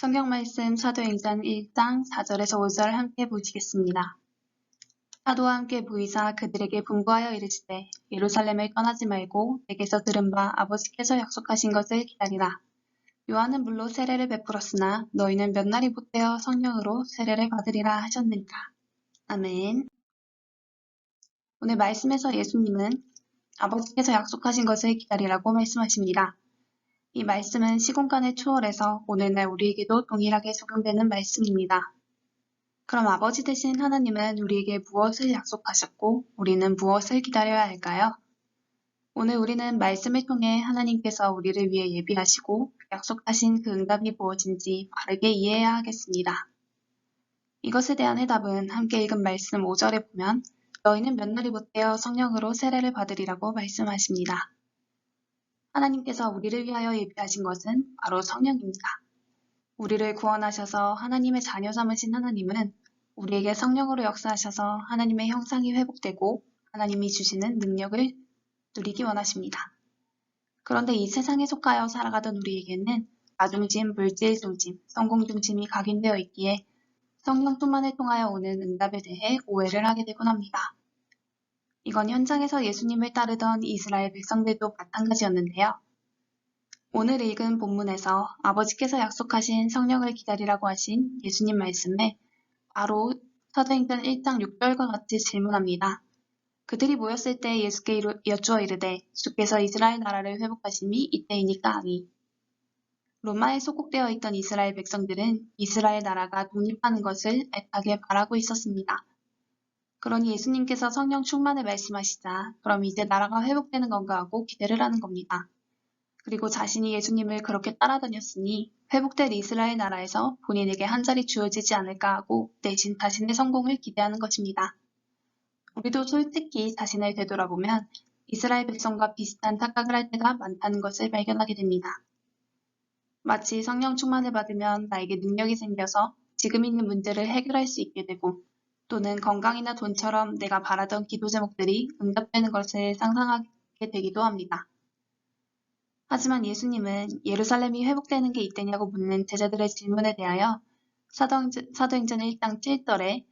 성경 말씀 사도행전 1장 4절에서 5절 함께 보시겠습니다. 사도와 함께 보이사 그들에게 분부하여 이르시되 예루살렘을 떠나지 말고 내게서 들은 바 아버지께서 약속하신 것을 기다리라. 요한은 물로 세례를 베풀었으나 너희는 몇 날이 못되어 성령으로 세례를 받으리라 하셨느니라. 아멘. 오늘 말씀에서 예수님은 아버지께서 약속하신 것을 기다리라고 말씀하십니다. 이 말씀은 시공간을 초월해서 오늘날 우리에게도 동일하게 적용되는 말씀입니다. 그럼 아버지 되신 하나님은 우리에게 무엇을 약속하셨고 우리는 무엇을 기다려야 할까요? 오늘 우리는 말씀을 통해 하나님께서 우리를 위해 예비하시고 약속하신 그 응답이 무엇인지 바르게 이해해야 하겠습니다. 이것에 대한 해답은 함께 읽은 말씀 5절에 보면 너희는 몇 날이 못되어 성령으로 세례를 받으리라고 말씀하십니다. 하나님께서 우리를 위하여 예비하신 것은 바로 성령입니다. 우리를 구원하셔서 하나님의 자녀 삼으신 하나님은 우리에게 성령으로 역사하셔서 하나님의 형상이 회복되고 하나님이 주시는 능력을 누리기 원하십니다. 그런데 이 세상에 속하여 살아가던 우리에게는 나중심, 물질 중심, 성공 중심이 각인되어 있기에 성령뿐만을 통하여 오는 응답에 대해 오해를 하게 되곤 합니다. 이건 현장에서 예수님을 따르던 이스라엘 백성들도 마찬가지였는데요. 오늘 읽은 본문에서 아버지께서 약속하신 성령을 기다리라고 하신 예수님 말씀에 바로 사도행전 1장 6절과 같이 질문합니다. 그들이 모였을 때 예수께 여쭈어 이르되 주께서 이스라엘 나라를 회복하심이 이때이니까 아니. 로마에 소속되어 있던 이스라엘 백성들은 이스라엘 나라가 독립하는 것을 애타게 바라고 있었습니다. 그러니 예수님께서 성령 충만을 말씀하시자 그럼 이제 나라가 회복되는 건가 하고 기대를 하는 겁니다. 그리고 자신이 예수님을 그렇게 따라다녔으니 회복될 이스라엘 나라에서 본인에게 한 자리 주어지지 않을까 하고 대신 자신의 성공을 기대하는 것입니다. 우리도 솔직히 자신을 되돌아보면 이스라엘 백성과 비슷한 착각을 할 때가 많다는 것을 발견하게 됩니다. 마치 성령 충만을 받으면 나에게 능력이 생겨서 지금 있는 문제를 해결할 수 있게 되고 또는 건강이나 돈처럼 내가 바라던 기도 제목들이 응답되는 것을 상상하게 되기도 합니다. 하지만 예수님은 예루살렘이 회복되는 게 있겠냐고 묻는 제자들의 질문에 대하여 사도행전, 사도행전 1장 7절에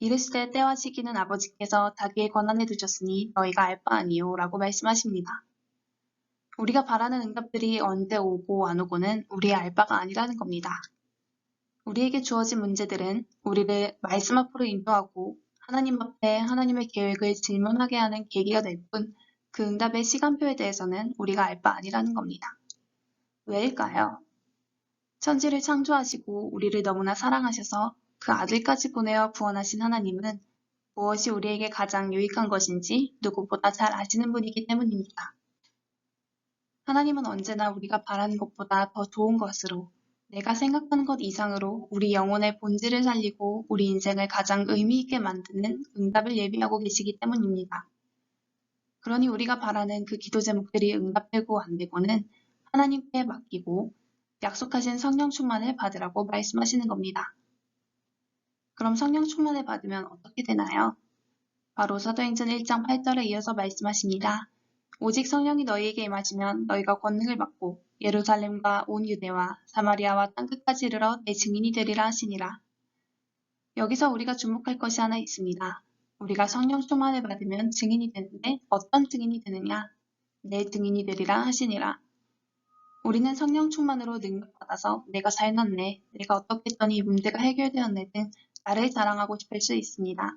이르시되 때와 시기는 아버지께서 자기의 권한에 두셨으니 너희가 알 바 아니요 라고 말씀하십니다. 우리가 바라는 응답들이 언제 오고 안 오고는 우리의 알 바가 아니라는 겁니다. 우리에게 주어진 문제들은 우리를 말씀 앞으로 인도하고 하나님 앞에 하나님의 계획을 질문하게 하는 계기가 될 뿐 그 응답의 시간표에 대해서는 우리가 알 바 아니라는 겁니다. 왜일까요? 천지를 창조하시고 우리를 너무나 사랑하셔서 그 아들까지 보내어 구원하신 하나님은 무엇이 우리에게 가장 유익한 것인지 누구보다 잘 아시는 분이기 때문입니다. 하나님은 언제나 우리가 바라는 것보다 더 좋은 것으로 내가 생각하는 것 이상으로 우리 영혼의 본질을 살리고 우리 인생을 가장 의미 있게 만드는 응답을 예비하고 계시기 때문입니다. 그러니 우리가 바라는 그 기도 제목들이 응답되고 안 되고는 하나님께 맡기고 약속하신 성령 충만을 받으라고 말씀하시는 겁니다. 그럼 성령 충만을 받으면 어떻게 되나요? 바로 사도행전 1장 8절에 이어서 말씀하십니다. 오직 성령이 너희에게 임하시면 너희가 권능을 받고 예루살렘과 온 유대와 사마리아와 땅끝까지 이르러 내 증인이 되리라 하시니라. 여기서 우리가 주목할 것이 하나 있습니다. 우리가 성령 충만을 받으면 증인이 되는데 어떤 증인이 되느냐? 내 증인이 되리라 하시니라. 우리는 성령 충만으로 능력받아서 내가 살났네, 내가 어떻게 했더니 문제가 해결되었네 등 나를 자랑하고 싶을 수 있습니다.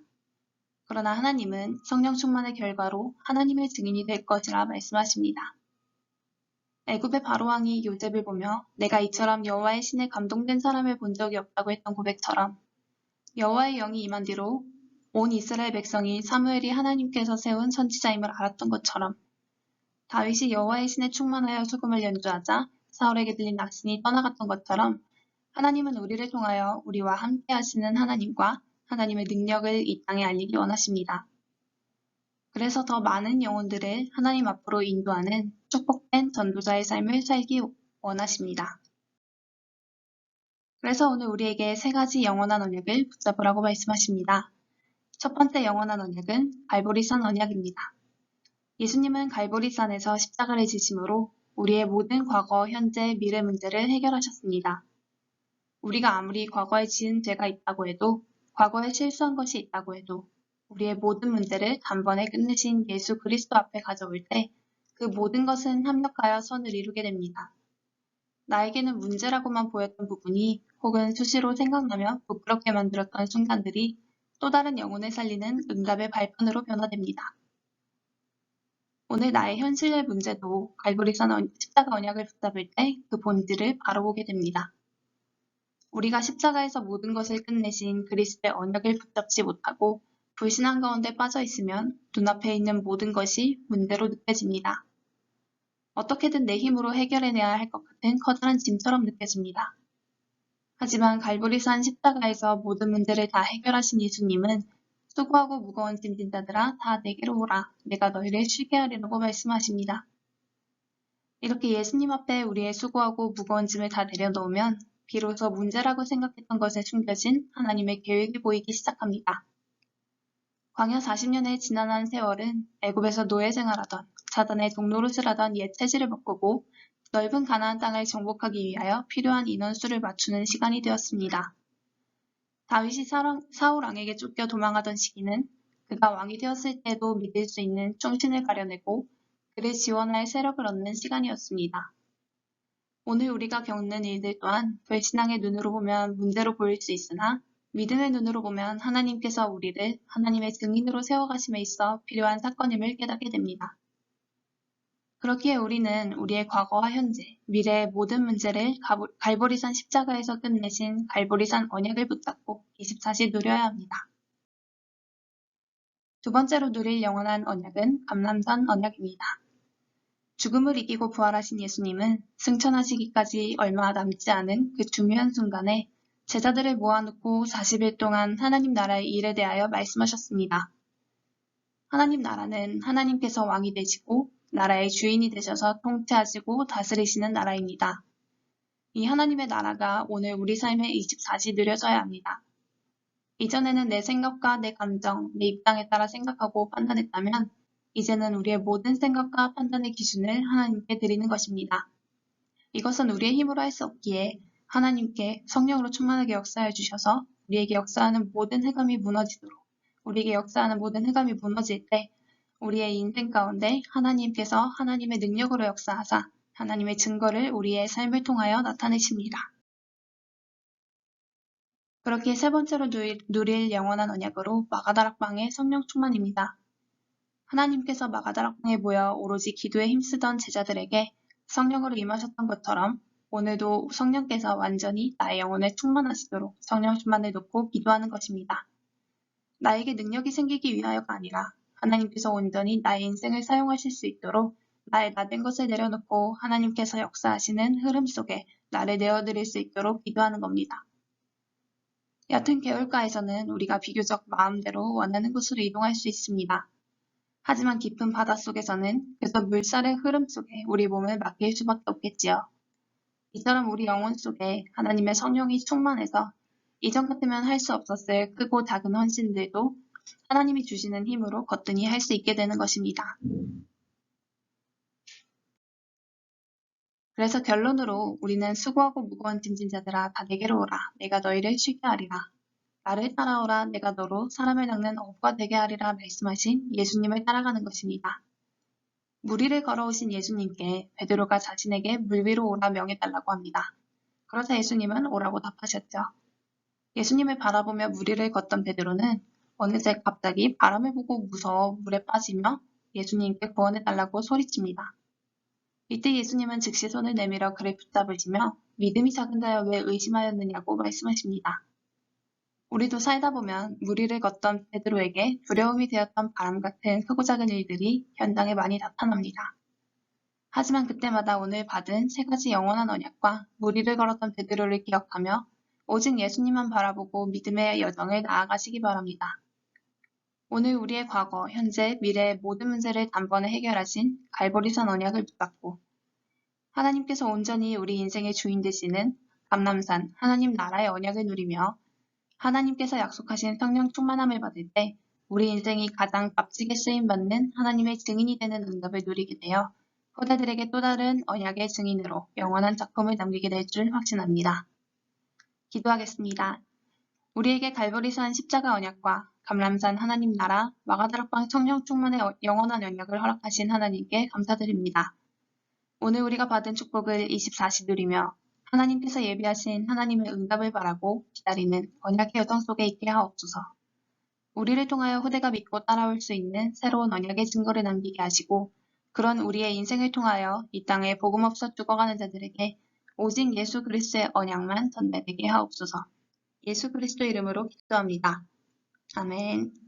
그러나 하나님은 성령 충만의 결과로 하나님의 증인이 될 것이라 말씀하십니다. 애굽의 바로왕이 요셉을 보며 내가 이처럼 여호와의 신에 감동된 사람을 본 적이 없다고 했던 고백처럼 여호와의 영이 임한 뒤로 온 이스라엘 백성이 사무엘이 하나님께서 세운 선지자임을 알았던 것처럼 다윗이 여호와의 신에 충만하여 소금을 연주하자 사울에게 들린 낙신이 떠나갔던 것처럼 하나님은 우리를 통하여 우리와 함께 하시는 하나님과 하나님의 능력을 이 땅에 알리기 원하십니다. 그래서 더 많은 영혼들을 하나님 앞으로 인도하는 축복된 전도자의 삶을 살기 원하십니다. 그래서 오늘 우리에게 세 가지 영원한 언약을 붙잡으라고 말씀하십니다. 첫 번째 영원한 언약은 갈보리산 언약입니다. 예수님은 갈보리산에서 십자가를 지심으로 우리의 모든 과거, 현재, 미래 문제를 해결하셨습니다. 우리가 아무리 과거에 지은 죄가 있다고 해도, 과거에 실수한 것이 있다고 해도, 우리의 모든 문제를 단번에 끝내신 예수 그리스도 앞에 가져올 때, 그 모든 것은 합력하여 선을 이루게 됩니다. 나에게는 문제라고만 보였던 부분이 혹은 수시로 생각나며 부끄럽게 만들었던 순간들이 또 다른 영혼을 살리는 응답의 발판으로 변화됩니다. 오늘 나의 현실의 문제도 갈보리산 언- 십자가 언약을 붙잡을 때 그 본질을 바로 보게 됩니다. 우리가 십자가에서 모든 것을 끝내신 그리스도의 언약을 붙잡지 못하고 불신한 가운데 빠져 있으면 눈앞에 있는 모든 것이 문제로 느껴집니다. 어떻게든 내 힘으로 해결해내야 할 것 같은 커다란 짐처럼 느껴집니다. 하지만 갈보리산 십자가에서 모든 문제를 다 해결하신 예수님은 수고하고 무거운 짐진 자들아 다 내게로 오라 내가 너희를 쉬게 하리라고 말씀하십니다. 이렇게 예수님 앞에 우리의 수고하고 무거운 짐을 다 내려놓으면 비로소 문제라고 생각했던 것에 숨겨진 하나님의 계획이 보이기 시작합니다. 광야 40년의 지난한 세월은 애굽에서 노예 생활하던 사단의 동노릇을 하던 옛 체질을 바꾸고 넓은 가나안 땅을 정복하기 위하여 필요한 인원수를 맞추는 시간이 되었습니다. 다윗이 사울 왕에게 쫓겨 도망하던 시기는 그가 왕이 되었을 때도 믿을 수 있는 충신을 가려내고 그를 지원할 세력을 얻는 시간이었습니다. 오늘 우리가 겪는 일들 또한 불신앙의 눈으로 보면 문제로 보일 수 있으나 믿음의 눈으로 보면 하나님께서 우리를 하나님의 증인으로 세워가심에 있어 필요한 사건임을 깨닫게 됩니다. 그렇기에 우리는 우리의 과거와 현재, 미래의 모든 문제를 갈보리산 십자가에서 끝내신 갈보리산 언약을 붙잡고 24시 누려야 합니다. 두 번째로 누릴 영원한 언약은 감람산 언약입니다. 죽음을 이기고 부활하신 예수님은 승천하시기까지 얼마 남지 않은 그 중요한 순간에 제자들을 모아놓고 40일 동안 하나님 나라의 일에 대하여 말씀하셨습니다. 하나님 나라는 하나님께서 왕이 되시고 나라의 주인이 되셔서 통치하시고 다스리시는 나라입니다. 이 하나님의 나라가 오늘 우리 삶에 24시 누려져야 합니다. 이전에는 내 생각과 내 감정, 내 입장에 따라 생각하고 판단했다면 이제는 우리의 모든 생각과 판단의 기준을 하나님께 드리는 것입니다. 이것은 우리의 힘으로 할 수 없기에 하나님께 성령으로 충만하게 역사해 주셔서 우리에게 역사하는 모든 흑암이 무너지도록 우리에게 역사하는 모든 흑암이 무너질 때 우리의 인생 가운데 하나님께서 하나님의 능력으로 역사하사 하나님의 증거를 우리의 삶을 통하여 나타내십니다. 그렇게 세 번째로 누릴, 누릴 영원한 언약으로 마가다락방의 성령 충만입니다. 하나님께서 마가다락방에 모여 오로지 기도에 힘쓰던 제자들에게 성령으로 임하셨던 것처럼 오늘도 성령께서 완전히 나의 영혼에 충만하시도록 성령 충만을 놓고 기도하는 것입니다. 나에게 능력이 생기기 위하여가 아니라 하나님께서 온전히 나의 인생을 사용하실 수 있도록 나의 나된 것을 내려놓고 하나님께서 역사하시는 흐름 속에 나를 내어드릴 수 있도록 기도하는 겁니다. 얕은 개울가에서는 우리가 비교적 마음대로 원하는 곳으로 이동할 수 있습니다. 하지만 깊은 바닷속에서는 그저 물살의 흐름 속에 우리 몸을 맡길 수밖에 없겠지요. 이처럼 우리 영혼 속에 하나님의 성령이 충만해서 이전 같으면 할 수 없었을 크고 작은 헌신들도 하나님이 주시는 힘으로 거뜬히 할 수 있게 되는 것입니다. 그래서 결론으로 우리는 수고하고 무거운 짐진 자들아 다 내게로 오라 내가 너희를 쉬게 하리라 나를 따라오라 내가 너로 사람을 낚는 어부가 되게 하리라 말씀하신 예수님을 따라가는 것입니다. 물 위를 걸어오신 예수님께 베드로가 자신에게 물 위로 오라 명해달라고 합니다. 그러자 예수님은 오라고 답하셨죠. 예수님을 바라보며 물 위를 걷던 베드로는 어느새 갑자기 바람을 보고 무서워 물에 빠지며 예수님께 구원해달라고 소리칩니다. 이때 예수님은 즉시 손을 내밀어 그를 붙잡으시며 믿음이 작은 자여 왜 의심하였느냐고 말씀하십니다. 우리도 살다 보면 무리를 걷던 베드로에게 두려움이 되었던 바람 같은 크고 작은 일들이 현장에 많이 나타납니다. 하지만 그때마다 오늘 받은 세 가지 영원한 언약과 무리를 걸었던 베드로를 기억하며 오직 예수님만 바라보고 믿음의 여정을 나아가시기 바랍니다. 오늘 우리의 과거, 현재, 미래의 모든 문제를 단번에 해결하신 갈보리산 언약을 붙잡고 하나님께서 온전히 우리 인생의 주인 되시는 감남산 하나님 나라의 언약을 누리며 하나님께서 약속하신 성령 충만함을 받을 때 우리 인생이 가장 값지게 쓰임받는 하나님의 증인이 되는 응답을 누리게 되어 후대들에게 또 다른 언약의 증인으로 영원한 작품을 남기게 될 줄 확신합니다. 기도하겠습니다. 우리에게 갈보리산 십자가 언약과 감람산 하나님 나라, 마가다락방 성령 충만의 어- 영원한 언약을 허락하신 하나님께 감사드립니다. 오늘 우리가 받은 축복을 24시 누리며 하나님께서 예비하신 하나님의 응답을 바라고 기다리는 언약의 여정 속에 있게 하옵소서. 우리를 통하여 후대가 믿고 따라올 수 있는 새로운 언약의 증거를 남기게 하시고 그런 우리의 인생을 통하여 이 땅에 복음 없어 죽어가는 자들에게 오직 예수 그리스도의 언약만 전달되게 하옵소서. 예수 그리스도 이름으로 기도합니다. 아멘.